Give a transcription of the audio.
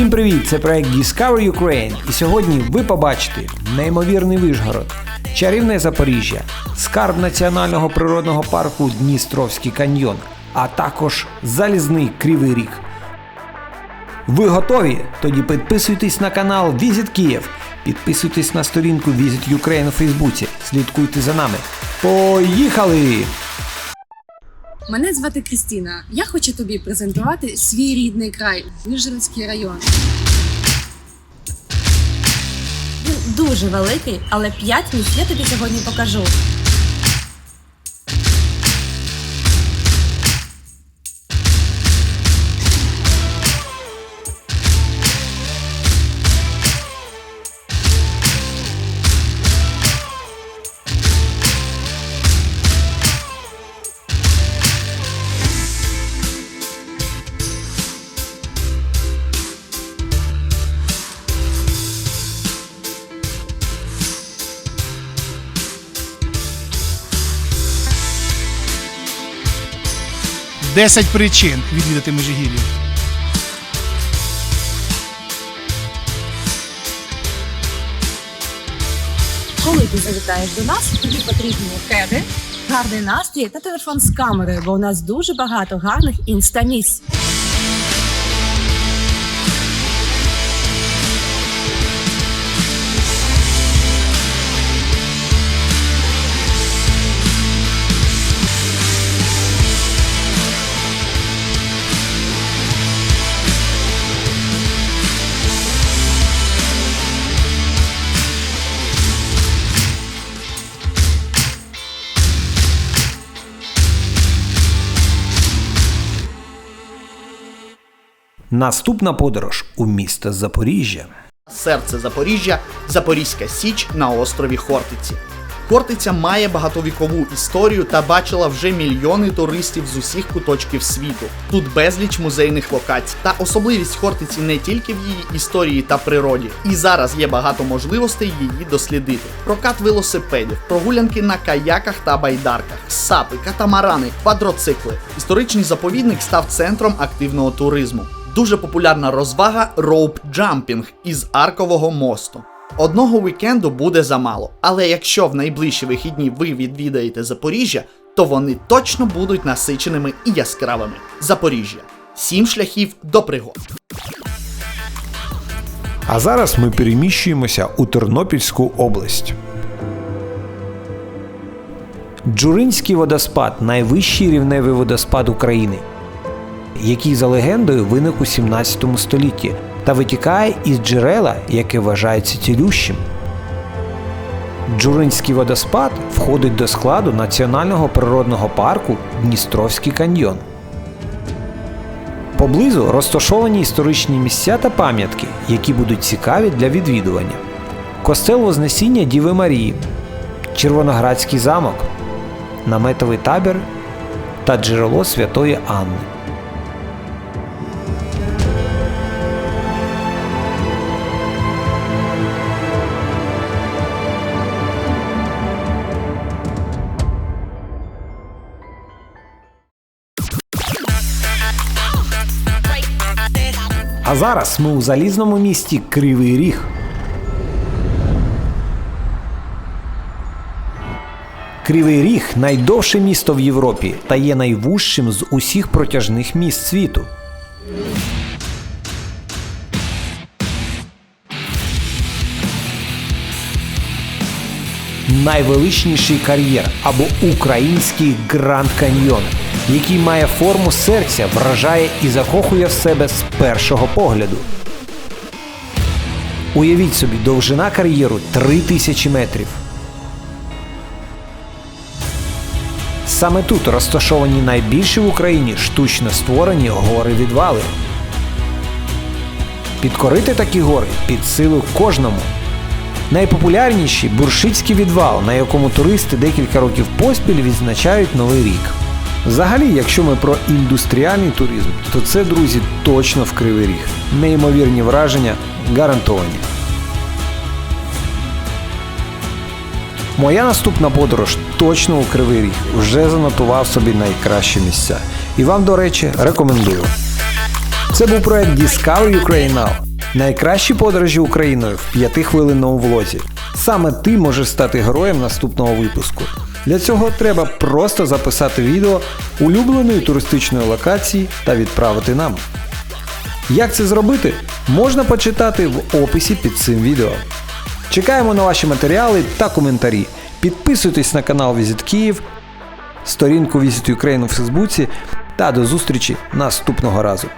Всім привіт! Це проект Discover Ukraine. І сьогодні ви побачите неймовірний Вишгород, чарівне Запоріжжя, скарб національного природного парку Дністровський каньйон, а також залізний Кривий Ріг. Ви готові? Тоді підписуйтесь на канал Visit Київ, підписуйтесь на сторінку Visit Ukraine у Фейсбуці, слідкуйте за нами. Поїхали! Мене звати Крістіна. Я хочу тобі презентувати свій рідний край Вижгородський район. Він дуже великий, але п'ять місць я тобі сьогодні покажу. Десять причин відвідати Межигір'я. Коли ти завітаєш до нас, тобі потрібні кеди, гарний настрій та телефон з камерою, бо у нас дуже багато гарних інстамісць. Наступна подорож у місто Запоріжжя. Серце Запоріжжя Запорізька Січ на острові Хортиці. Хортиця має багатовікову історію та бачила вже мільйони туристів з усіх куточків світу. Тут безліч музейних локацій. Та особливість Хортиці не тільки в її історії та природі. І зараз є багато можливостей її дослідити. Прокат велосипедів, прогулянки на каяках та байдарках, сапи, катамарани, квадроцикли. Історичний заповідник став центром активного туризму. Дуже популярна розвага роуп-джампінг із аркового мосту. Одного вікенду буде замало, але якщо в найближчі вихідні ви відвідаєте Запоріжжя, то вони точно будуть насиченими і яскравими. Запоріжжя. Сім шляхів до пригод. А зараз ми переміщуємося у Тернопільську область. Джуринський водоспад найвищий рівневий водоспад України, який за легендою виник у 17 столітті та витікає із джерела, яке вважається цілющим. Джуринський водоспад входить до складу Національного природного парку Дністровський каньйон. Поблизу розташовані історичні місця та пам'ятки, які будуть цікаві для відвідування. Костел Вознесіння Діви Марії, Червоноградський замок, наметовий табір та джерело Святої Анни. А зараз ми у залізному місті Кривий Ріг. Кривий Ріг найдовше місто в Європі та є найвужчим з усіх протяжних міст світу. Найвеличніший кар'єр або український Гранд Каньйон, який має форму серця, вражає і закохує в себе з першого погляду. Уявіть собі, довжина кар'єру 3000 метрів. Саме тут розташовані найбільші в Україні штучно створені гори-відвали. Підкорити такі гори під силу кожному. Найпопулярніший буршицький відвал, на якому туристи декілька років поспіль відзначають Новий рік. Взагалі, якщо ми про індустріальний туризм, то це, друзі, точно в Кривий Ріг. Неймовірні враження гарантовані. Моя наступна подорож точно у Кривий Ріг. Вже занотував собі найкращі місця. І вам, до речі, рекомендую. Це був проект Discover Ukraine Now. Найкращі подорожі Україною в 5-хвилинному влозі. Саме ти можеш стати героєм наступного випуску. Для цього треба просто записати відео улюбленої туристичної локації та відправити нам. Як це зробити, можна почитати в описі під цим відео. Чекаємо на ваші матеріали та коментарі. Підписуйтесь на канал Візит Київ, сторінку Visit Ukraine у Фейсбуці та до зустрічі наступного разу.